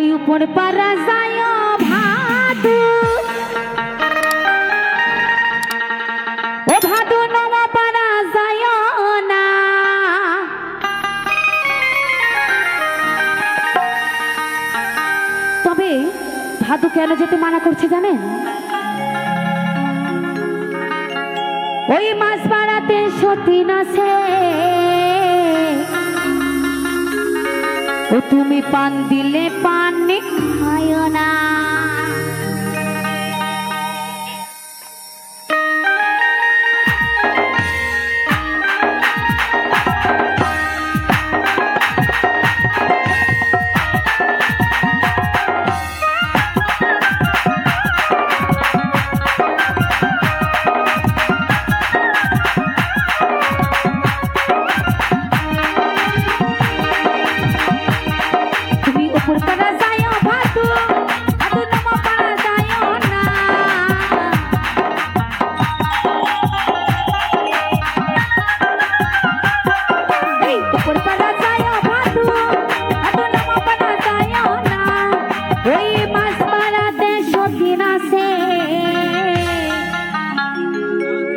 ওই উপর পারা যায় ভাদু ও ভাদু নমা পারা যায় না। তবে ভাদু কেন যেতে মানা করছে জানেন? ওই মাছ পাড়াতে সতীন আছে। ও তুমি পান দিলে পান খায় না।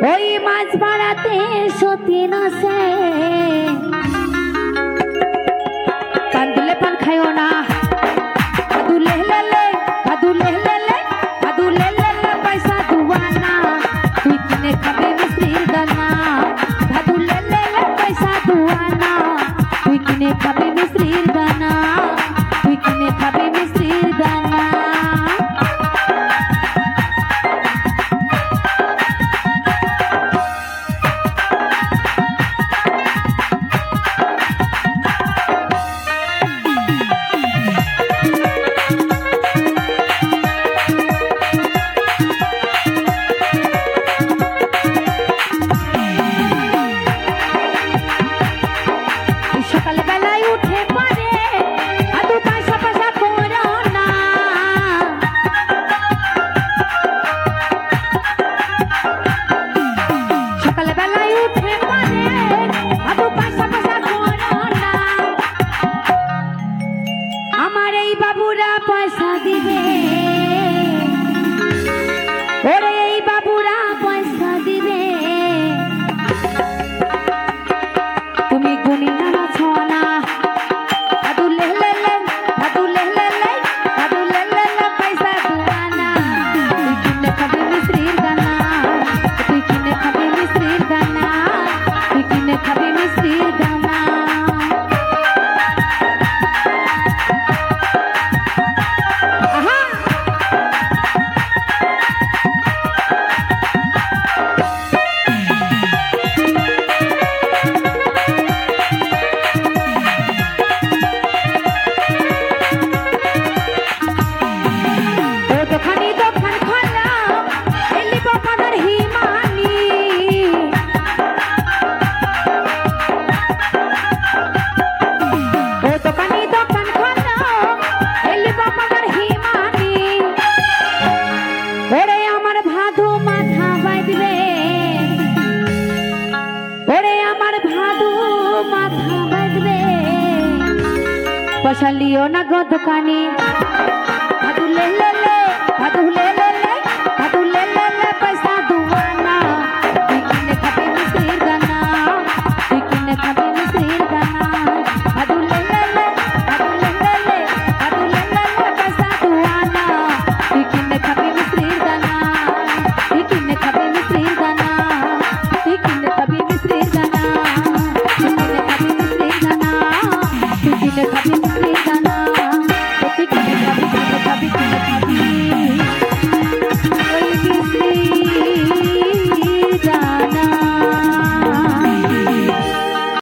ওই মাছ পাড়াতে সতীন আছে পান দিলে পান খাইও না লে আদু পয়সা দিবে। ওরে এই বাবুরা পয়সা দিবে। তুমি গুনি নানা ছোনা আদু লে লে লে আদু লে লে লে আদু লে লে লে, পয়সা দুয়ানা তুই কিনে খাবি মিশ্রির দানা। তুই কিনে খাবি মিশ্রির দানা। তুই কিনে খাবি মিশ্রির দানা। পয়সা লিও না গো দোকানে। ভাদু লে লে লে ভাদু